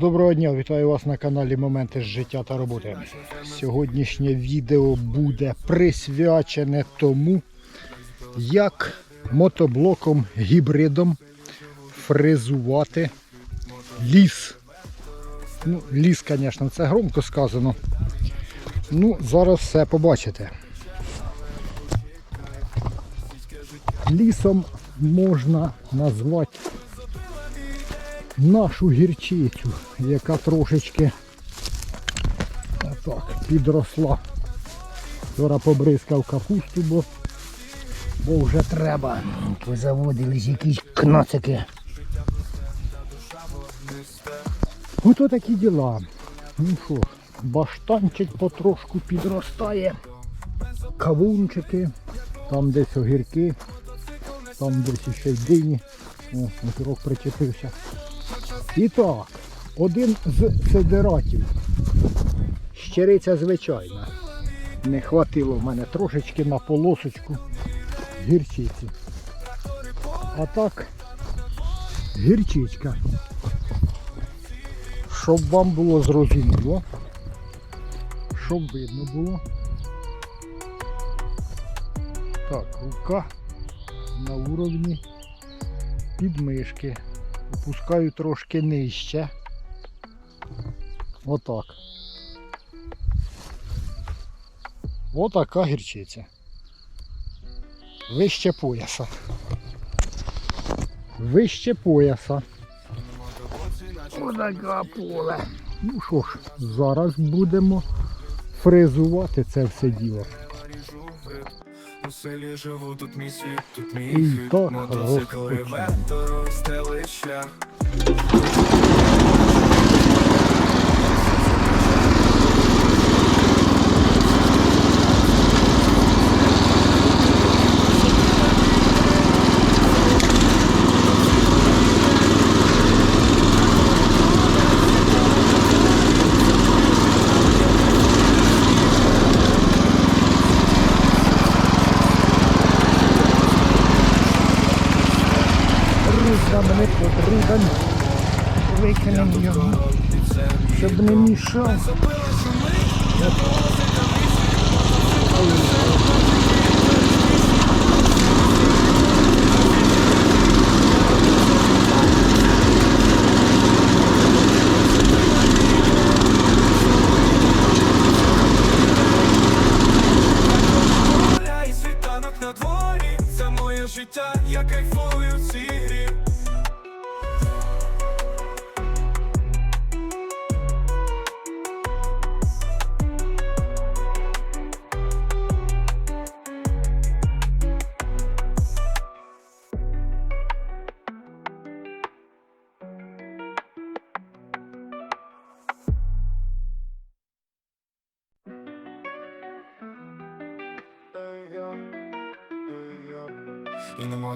Доброго дня, вітаю вас на каналі Моменти з життя та роботи. Сьогоднішнє відео буде присвячене тому, як мотоблоком гібридом фрезувати ліс. Ну, ліс, звісно, це громко сказано. Ну, зараз все побачите. Лісом можна назвати нашу гірчицю, яка трошечки отак, підросла. Вчора побризкав капусту, бо, бо вже треба. Позаводились якісь кнацики. Ото такі діла. Ну що баштанчик потрошку підростає. Кавунчики, там десь огірки, там десь ще й дині. О, огірок причепився. І так, один з сидератів. Щириця звичайна. Не хватило в мене трошечки на полосочку гірчиці. А так, гірчичка. Щоб вам було зрозуміло, щоб видно було. Так, рука на уровні підмишки. Опускаю трошки нижче. Отак. Отака гірчиця. Вище пояса. Вище пояса. Отака поле. Ну що ж, зараз будемо фрезувати це все діло. У селі живу, тут мій світ, тут мій хід Мотоцикл розпочнемо. вектор щоб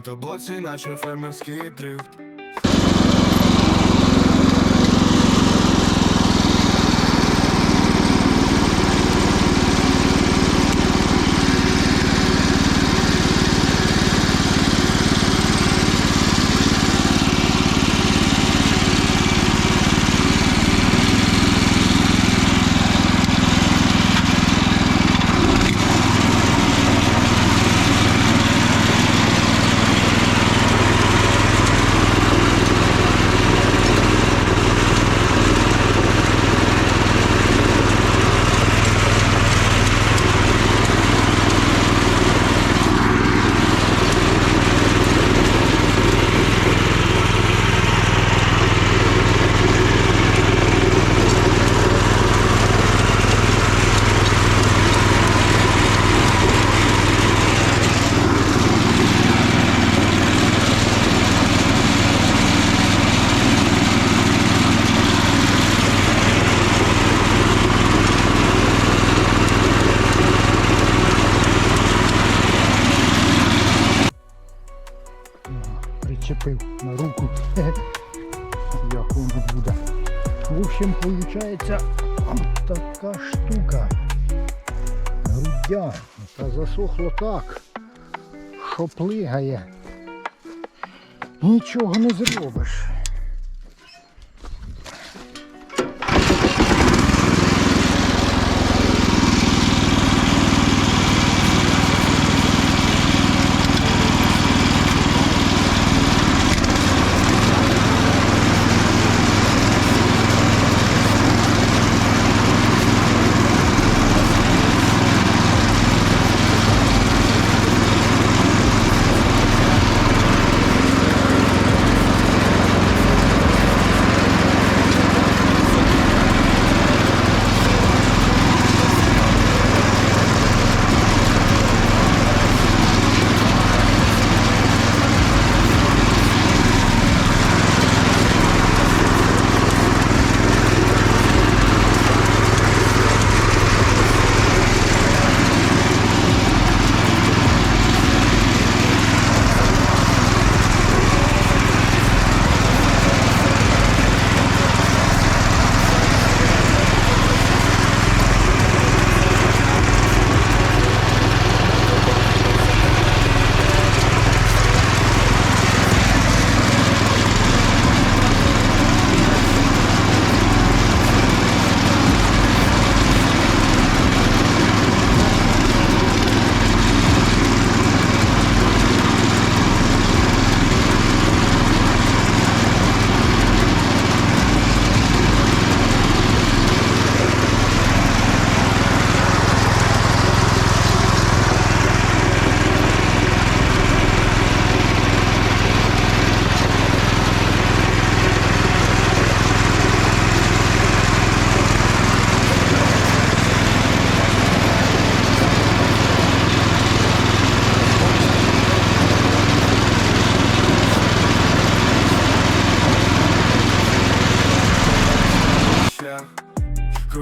на мотоблоці, наче фермерський дрифт така штука. Грудя. Та засохло так, що плигає. Нічого не зробиш.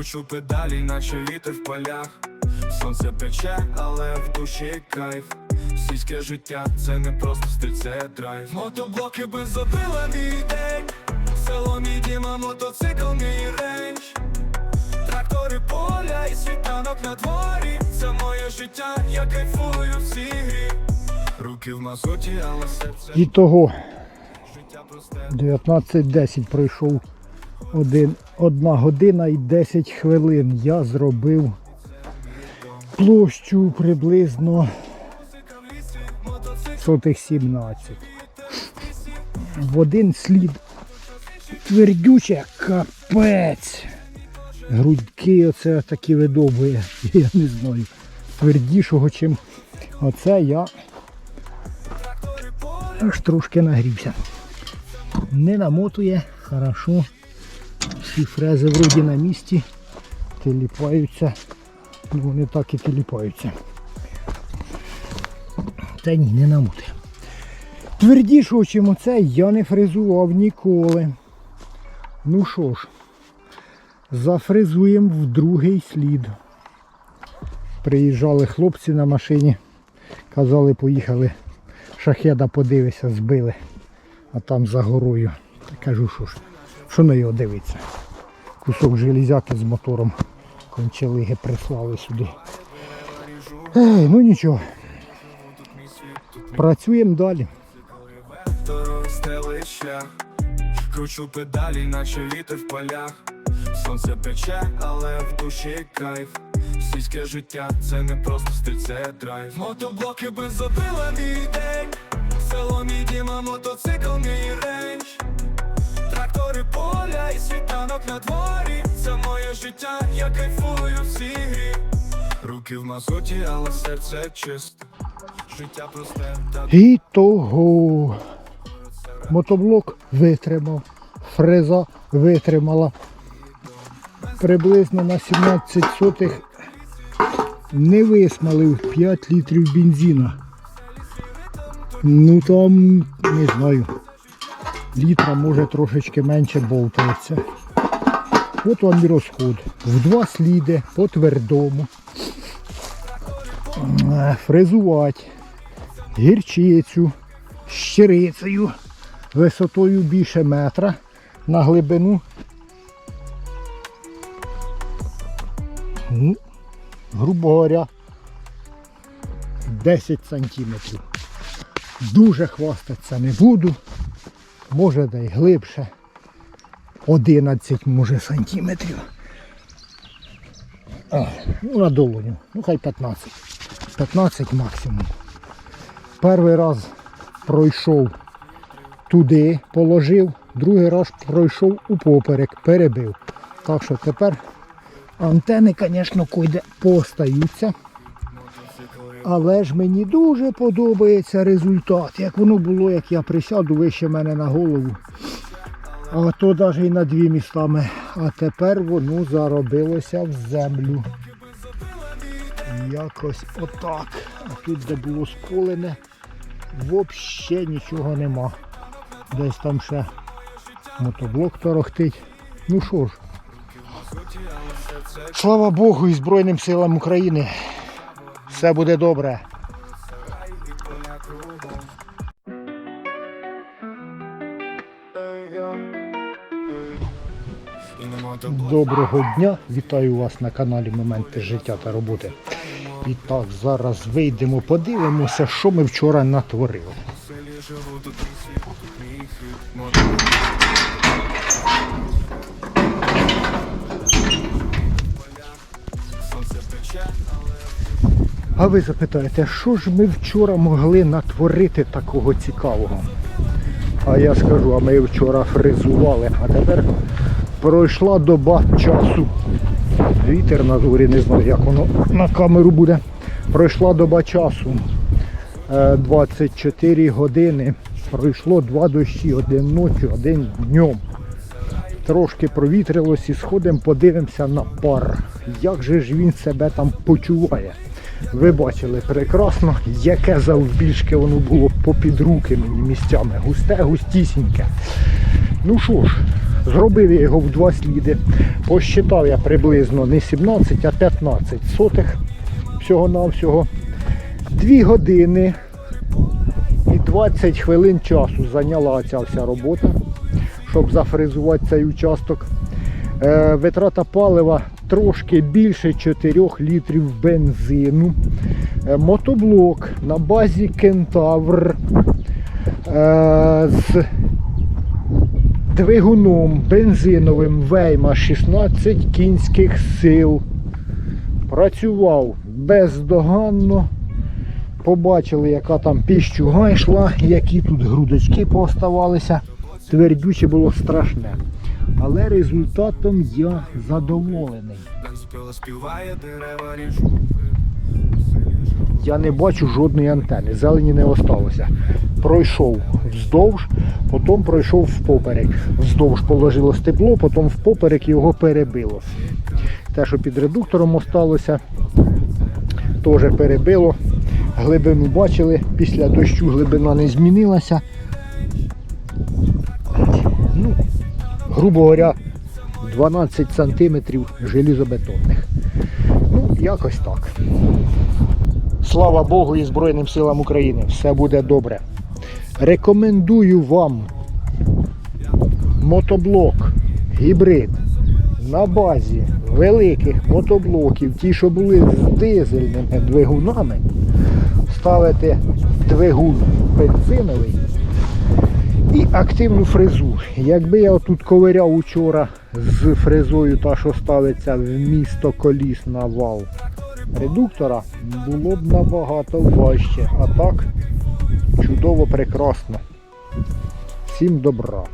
Кручу педалі, наче вітер в полях. Сонце пече, але в душі кайф. Сільське життя це не просто стиль, це драйв. Мотоблоки без забила мій день. Село мій дім, а мотоцикл мій рейндж. Трактори поля і світанок на дворі. Це моє життя, я кайфую в грі. Руки в мазуті, але серце І того життя 19.10 пройшов один, одна година і 10 хвилин. Я зробив площу приблизно сотих 17. В один слід твердюче капець. Грудки оце такі видовує. Я не знаю. Твердішого, чим оце я аж трошки нагрівся. Не намотує, хорошо. Всі фрези вроді на місці. Теліпаються. Ну вони так і теліпаються. Та ні, не намотує. Твердішого, чим оце, я не фрезував ніколи. Ну що ж, зафрезуємо в другий слід. Приїжджали хлопці на машині, казали, поїхали шахеда подивися, збили, а там за горою. Кажу, що ж, що на його дивиться. Кусок железяки з мотором кончалиги прислали сюди. Ей, ну нічого, працюємо далі. Кручу педалі, наче вітер в полях. Сонце пече, але в душі кайф. Сільське життя це не просто стиль, драйв. Мотоблоки без забила мій день. Село мій дім, а мотоцикл мій рейндж Поля і світанок на дворі Це моє життя, я кайфую в цій грі Руки в мазуті, але серце чисте Життя просте, І того. Мотоблок витримав, фреза витримала. Приблизно на 17 сотих не висмалив 5 літрів бензина. Ну там, не знаю, літра може трошечки менше болтається. От вам і розход. В два сліди по твердому. Е, Фрезувати гірчицю з щирицею висотою більше метра на глибину. Ну, грубо говоря, 10 сантиметрів. Дуже хвастатися не буду. Може да й глибше. 11 може сантиметрів. А, ну на долоню. Ну хай 15. 15 максимум. Перший раз пройшов туди, положив, другий раз пройшов у поперек, перебив. Так що тепер антени, звісно, койде постаються. Але ж мені дуже подобається результат. Як воно було, як я присяду вище мене на голову. А то навіть і на дві містами. А тепер воно заробилося в землю. Якось отак. А тут, де було сколене, взагалі нічого нема. Десь там ще мотоблок торохтить. Ну що ж, слава Богу і Збройним силам України. Все буде добре. Доброго дня! Вітаю вас на каналі Моменти життя та роботи. І так, зараз вийдемо, подивимося, що ми вчора натворили. А ви запитаєте, що ж ми вчора могли натворити такого цікавого? А я скажу, а ми вчора фризували, а тепер пройшла доба часу. Вітер на дворі, не знаю, як воно на камеру буде. Пройшла доба часу. Е, 24 години. Пройшло два дощі, один ночі, один днем. Трошки провітрилось і сходимо, подивимося на пар. Як же ж він себе там почуває? Ви бачили прекрасно, яке завбільшки воно було попід руки мені місцями. Густе, густісіньке. Ну що ж, Зробив я його в два сліди. Посчитав я приблизно не 17, а 15 сотих всього-навсього. Дві години і 20 хвилин часу зайняла ця вся робота, щоб зафрезувати цей участок. Е, витрата палива трошки більше 4 літрів бензину. Е, мотоблок на базі Кентавр е, з двигуном бензиновим Вейма 16 кінських сил. Працював бездоганно. Побачили, яка там піщуга йшла, які тут грудочки пооставалися. Твердюче було страшне. Але результатом я задоволений. Я не бачу жодної антени, зелені не осталося. Пройшов вздовж, потім пройшов впоперек. Вздовж положило стебло, потім впоперек його перебило. Те, що під редуктором осталося, теж перебило. Глибину бачили, після дощу глибина не змінилася. Грубо говоря, 12 сантиметрів желізобетонних. Ну, якось так. Слава Богу і Збройним силам України. Все буде добре. Рекомендую вам мотоблок, гібрид на базі великих мотоблоків, ті, що були з дизельними двигунами, ставити двигун бензиновий і активну фрезу. Якби я отут ковиряв учора з фрезою, та що ставиться в місто коліс на вал редуктора, було б набагато важче. А так чудово прекрасно. Всім добра.